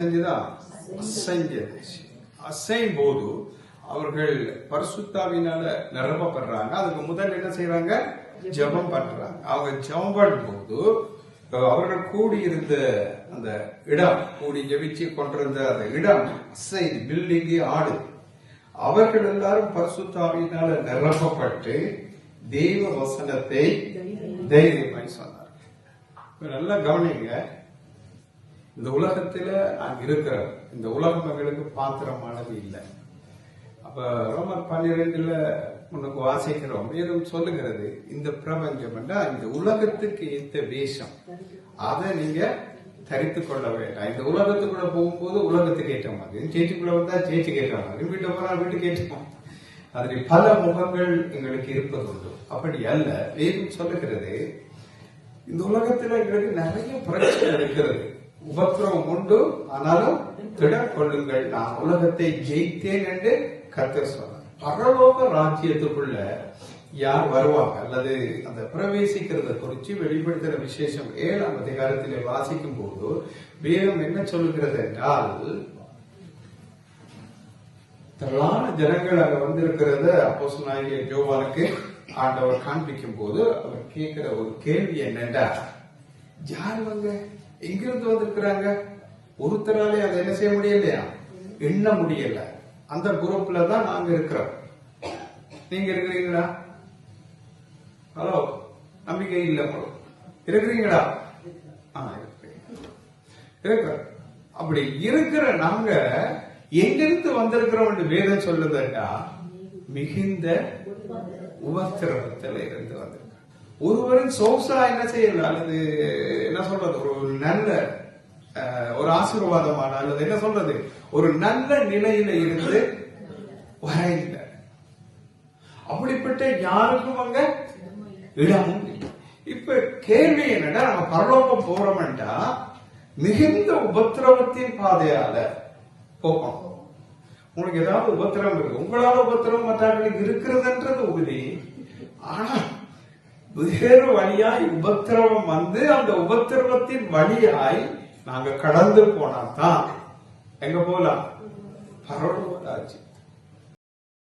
செஞ்சுதான் அசைஞ்சது? அசையும். போது அவர்கள் பரிசுத்தாவினால நிரப்பப்படுறாங்க. அதுக்கு முதல் என்ன செய்யறாங்க ஜெபம் பண்றாங்க அவங்க ஜெபம் பண்ணும்போது அவர்கள் கூடியிருந்த அந்த இடம் கூடி ஜெபிச்சு கொண்டிருந்த அந்த இடம் அசைது பில்டிங்கு ஆடு. அவர்கள் எல்லாரும் பரிசுத்தாவினால நிரப்பப்பட்டு தெய்வ வசனத்தை தைரியமாய் சொன்னார் நல்லா கவனிங்க. இந்த உலகத்துல நான் இருக்கிறேன் இந்த உலகம் எங்களுக்கு பாத்திரமானது இல்லை. அப்ப ரோமர் பன்னிரெண்டுல உனக்கு வாசிக்கிறோம். வேதம் சொல்லுகிறது இந்த பிரபஞ்சம் இந்த உலகத்துக்கு ஏத்த வேஷம். அதை நீங்க தரித்து கொள்ள வேண்டாம். இந்த உலகத்துக்குள்ள போகும்போது உலகத்துக்கு ஏற்ற மாதிரி. சேச்சிக்குள்ள வந்தா சேச்சிக்கு கேட்ட மாதிரி. வீட்டை போனா வீட்டுக்கு கேட்டோம் அதில் பல முகங்கள் எங்களுக்கு இருப்பது உண்டு அப்படி அல்ல. வேதம் சொல்லுகிறது இந்த உலகத்துல எங்களுக்கு நிறைய பிரச்சனை இருக்கிறது. உபத்திரவம் உண்டு. ஆனாலும் திடம் கொள்ளுங்கள் நான் உலகத்தை ஜெயித்தேன் என்று கர்த்தர் சொன்னார். பரலோக ராஜ்யத்துக்குள்ள யார் வருவாங்க? அல்லது அந்த பிரவேசிக்கிறத குறித்து வெளிப்படுத்துற விசேஷம் ஏழாம் அதிகாரத்திலே வாசிக்கும் போது வேதம் என்ன சொல்லுகிறது என்றால் திரளான ஜனங்கள் அங்க வந்திருக்கிறத அப்போஸ் சொன்னாங்க ஜோவானுக்கு ஆண்டவர் காண்பிக்கும் போது அவர் கேட்கிற ஒரு கேள்வி என்னண்டா யார் வந்து எங்கிருந்து வந்திருக்கிறாங்க? ஒருத்தராலே அதை என்ன செய்ய முடியலையா? எண்ண முடியல. அந்த குரூப்ல தான் நாங்க இருக்கிறோம். நீங்க இருக்கிறீங்களா? ஹலோ நம்பிக்கை இல்லை உங்களுக்கு. இருக்கிறீங்களா? ஆ இருக்கிற அப்படி இருக்கிற நாங்க எங்கிருந்து வந்திருக்கிறோம் வேதம் சொல்லுதுன்னா மிகுந்த உபத்திரவத்தில் இருந்து வந்திருக்க ஒருவரின் சோசா என்ன செய்யல அல்லது என்ன சொல்றது? ஒரு நல்ல அஹ், ஒரு ஆசீர்வாதமான அல்லது என்ன சொல்றது? ஒரு நல்ல நிலையில இருந்து வரையில. அப்படிப்பட்ட யாருக்கும் அங்க இடமும் இப்ப கேள்வி என்னன்னா நம்ம பரலோகம் போறோம்டா மிகுந்த உபத்திரவத்தின் பாதையால போகும் உங்களுக்கு ஏதாவது உபத்திரம் இருக்கு. உங்களால உபத்திரம் மற்றவர்களுக்கு இருக்கிறதுன்றது உறுதி. ஆனா வேறு வழியாய் உபத்திரவம் வந்து அந்த உபத்திரவத்தின் வழியாய் நாங்க கடந்து போனா தான் எங்க போலாம்? பரலோக